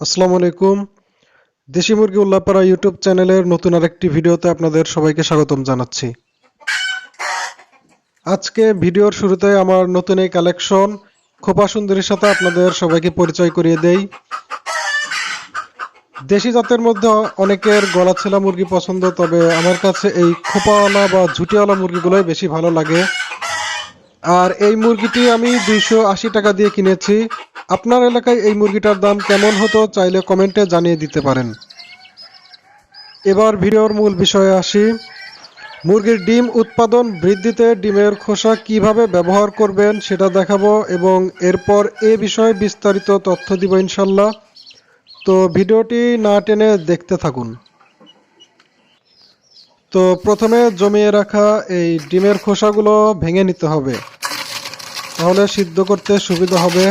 আসসালামু আলাইকুম। দেশি মুরগি উল্লাপাড়া ইউটিউব চ্যানেলের নতুন আরেকটি ভিডিওতে আপনাদের সবাইকে স্বাগতম জানাচ্ছি। আজকে ভিডিওর শুরুতে আমার নতুন এই কালেকশন খোপা সুন্দরীর সাথে আপনাদের সবাইকে পরিচয় করিয়ে দেই। দেশি জাতের মধ্যে অনেকের গলা ছেলা মুরগি পছন্দ, তবে আমার কাছে এই খোপাওয়ালা বা ঝুটিওয়ালা মুরগিগুলোই বেশি ভালো লাগে। আর এই মুরগিটি আমি দুইশো আশি টাকা দিয়ে কিনেছি। আপনার এলাকায় এই মুরগিটার দাম কেমন হতো চাইলে কমেন্টে জানিয়ে দিতে পারেন। এবার ভিডিওর মূল বিষয়ে আসি। মুরগির ডিম উৎপাদন বৃদ্ধিতে ডিমের খোসা কীভাবে ব্যবহার করবেন সেটা দেখাবো এবং এরপর এ বিষয়ে বিস্তারিত তথ্য দিব ইনশাল্লাহ। তো ভিডিওটি না টেনে দেখতে থাকুন। তো প্রথমে জমিয়ে রাখা এই ডিমের খোসাগুলো ভেঙে নিতে হবে। তাহলে সিদ্ধ করতে সুবিধা হবে।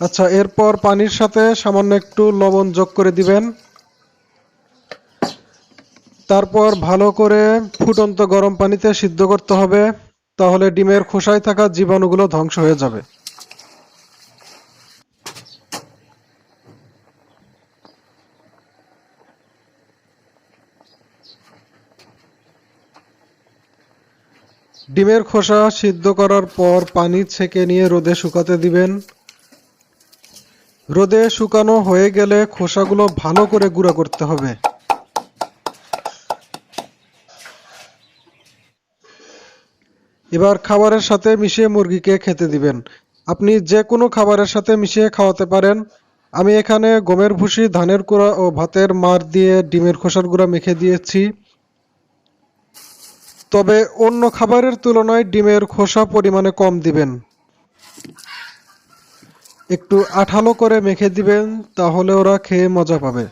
আচ্ছা এরপর পানির সাথে সামান্য একটু লবণ যোগ করে দিবেন। তারপর ভালো করে ফুটন্ত গরম পানিতে সিদ্ধ করতে হবে, তাহলে ডিমের খোসায় থাকা জীবাণুগুলো ধ্বংস হয়ে যাবে। ডিমের খোসা সিদ্ধ করার পর পানি ছেঁকে নিয়ে রোদে শুকাতে দিবেন। রোদে শুকানো হয়ে গেলে খোসাগুলো ভালো করে গুঁড়া করতে হবে। এবার খাবারের সাথে মিশিয়ে মুরগিকে খেতে দিবেন। আপনি যে কোনো খাবারের সাথে মিশিয়ে খাওয়াতে পারেন। আমি এখানে গমের ভুসি, ধানের গুঁড়া ও ভাতের মার দিয়ে ডিমের খোসার গুঁড়া মেখে দিয়েছি। তবে অন্য খাবারের তুলনায় ডিমের খোসা পরিমাণে কম দিবেন। একটু আঠালো করে মেখে দিবেন, তাহলে ওরা খেয়ে মজা পাবে।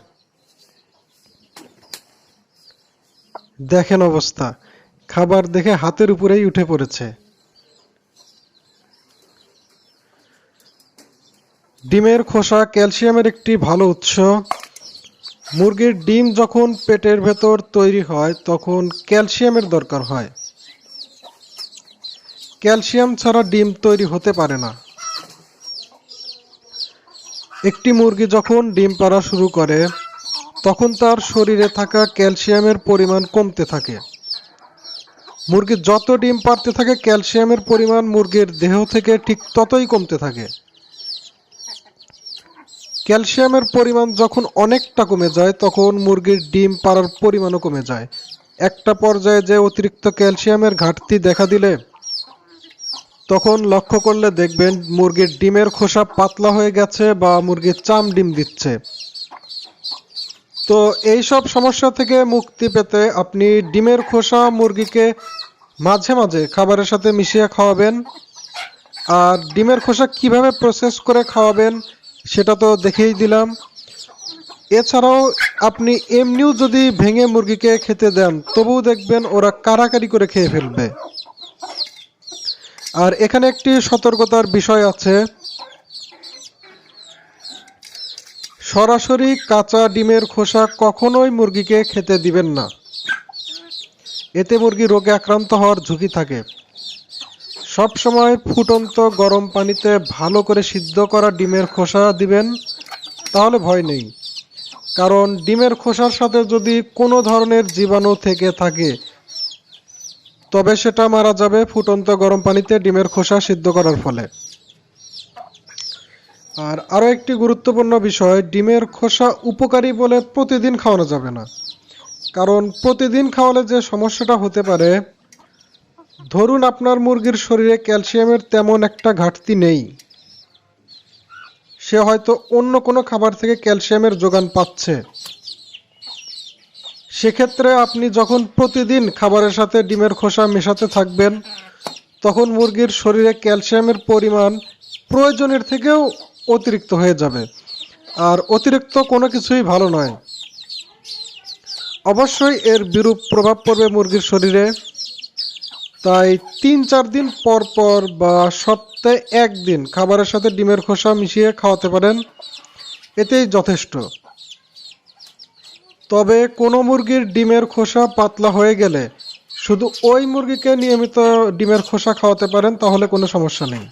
দেখেন অবস্থা। খাবার দেখে হাতের উপরেই উঠে পড়েছে। ডিমের খোসা ক্যালসিয়ামের একটি ভালো উৎস। মুরগির ডিম যখন পেটের ভেতর তৈরি হয়, তখন ক্যালসিয়ামের দরকার হয়। ক্যালসিয়াম ছাড়া ডিম তৈরি হতে পারে না। একটি মুরগি যখন ডিম পাড়া শুরু করে, তখন তার শরীরে থাকা ক্যালসিয়ামের পরিমাণ কমতে থাকে। মুরগি যত ডিম পাড়তে থাকে, ক্যালসিয়ামের পরিমাণ মুরগির দেহ থেকে ঠিক ততই কমতে থাকে। ক্যালসিয়ামের পরিমাণ যখন অনেকটা কমে যায়, তখন মুরগির ডিম পাড়ার পরিমাণও কমে যায়। একটা পর্যায়ে যে অতিরিক্ত ক্যালসিয়ামের ঘাটতি দেখা দিলে তখন লক্ষ্য করলে দেখবেন মুরগির ডিমের খোসা পাতলা হয়ে গেছে বা মুরগির চাম ডিম দিচ্ছে। তো এই সব সমস্যা থেকে মুক্তি পেতে আপনি ডিমের খোসা মুরগিকে মাঝে মাঝে খাবারের সাথে মিশিয়ে খাওয়াবেন। আর ডিমের খোসা কীভাবে প্রসেস করে খাওয়াবেন সেটা তো দেখেই দিলাম। এছাড়াও আপনি এমনিও যদি ভেঙে মুরগিকে খেতে দেন, তবুও দেখবেন ওরা কারাকারি করে খেয়ে ফেলবে। আর এখানে একটি সতর্কতার বিষয় আছে। সরাসরি কাঁচা ডিমের খোসা কখনোই মুরগিকে খেতে দিবেন না। এতে মুরগি রোগে আক্রান্ত হওয়ার ঝুঁকি থাকে। সব সময় ফুটন্ত গরম পানিতে ভালো করে সিদ্ধ করা ডিমের খোসা দিবেন, তাহলে ভয় নেই। কারণ ডিমের খোসার সাথে যদি কোনো ধরনের জীবাণু থেকে থাকে তবে সেটা মারা যাবে ফুটন্ত গরম পানিতে ডিমের খোসা সিদ্ধ করার ফলে। আর আরও একটি গুরুত্বপূর্ণ বিষয়, ডিমের খোসা উপকারী বলে প্রতিদিন খাওয়ানো যাবে না। কারণ প্রতিদিন খাওয়ালে যে সমস্যাটা হতে পারে, ধরুন আপনার মুরগির শরীরে ক্যালসিয়ামের তেমন একটা ঘাটতি নেই। সে হয়তো অন্য কোনো খাবার থেকে ক্যালসিয়ামের যোগান পাচ্ছে। সেক্ষেত্রে আপনি যখন প্রতিদিন খাবারের সাথে ডিমের খোসা মেশাতে থাকবেন, তখন মুরগির শরীরে ক্যালসিয়ামের পরিমাণ প্রয়োজনের থেকেও অতিরিক্ত হয়ে যাবে। আর অতিরিক্ত কোনো কিছুই ভালো নয়। অবশ্যই এর বিরূপ প্রভাব পড়বে মুরগির শরীরে। তাই তিন চার দিন পর পর বা সপ্তাহে একদিন খাবারের সাথে ডিমের খোসা মিশিয়ে খাওয়াতে পারেন। এতেই যথেষ্ট। তবে কোনো মুরগির ডিমের খোসা পাতলা হয়ে গেলে শুধু ওই মুরগিকে নিয়মিত ডিমের খোসা খাওয়াতে পারেন, তাহলে কোনো সমস্যা নেই।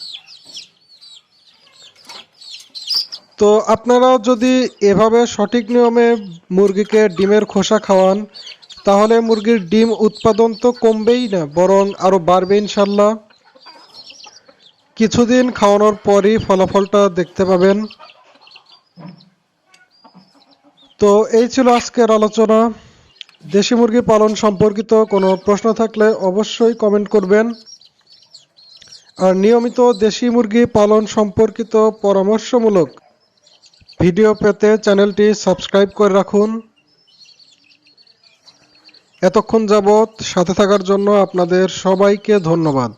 তো আপনারা যদি এভাবে সঠিক নিয়মে মুরগিকে ডিমের খোসা খাওয়ান, তাহলে মুরগির ডিম উৎপাদন তো কমবেই না, বরং আরও বাড়বে ইনশাল্লাহ। কিছুদিন খাওয়ানোর পরই ফলাফলটা দেখতে পাবেন। তো এই ছিল আজকের আলোচনা। দেশি মুরগি পালন সম্পর্কিত কোনো প্রশ্ন থাকলে অবশ্যই কমেন্ট করবেন। আর নিয়মিত দেশি মুরগি পালন সম্পর্কিত পরামর্শমূলক ভিডিও পেতে চ্যানেলটি সাবস্ক্রাইব করে রাখুন। এতক্ষণ যাবৎ সাথে থাকার জন্য আপনাদের সবাইকে ধন্যবাদ।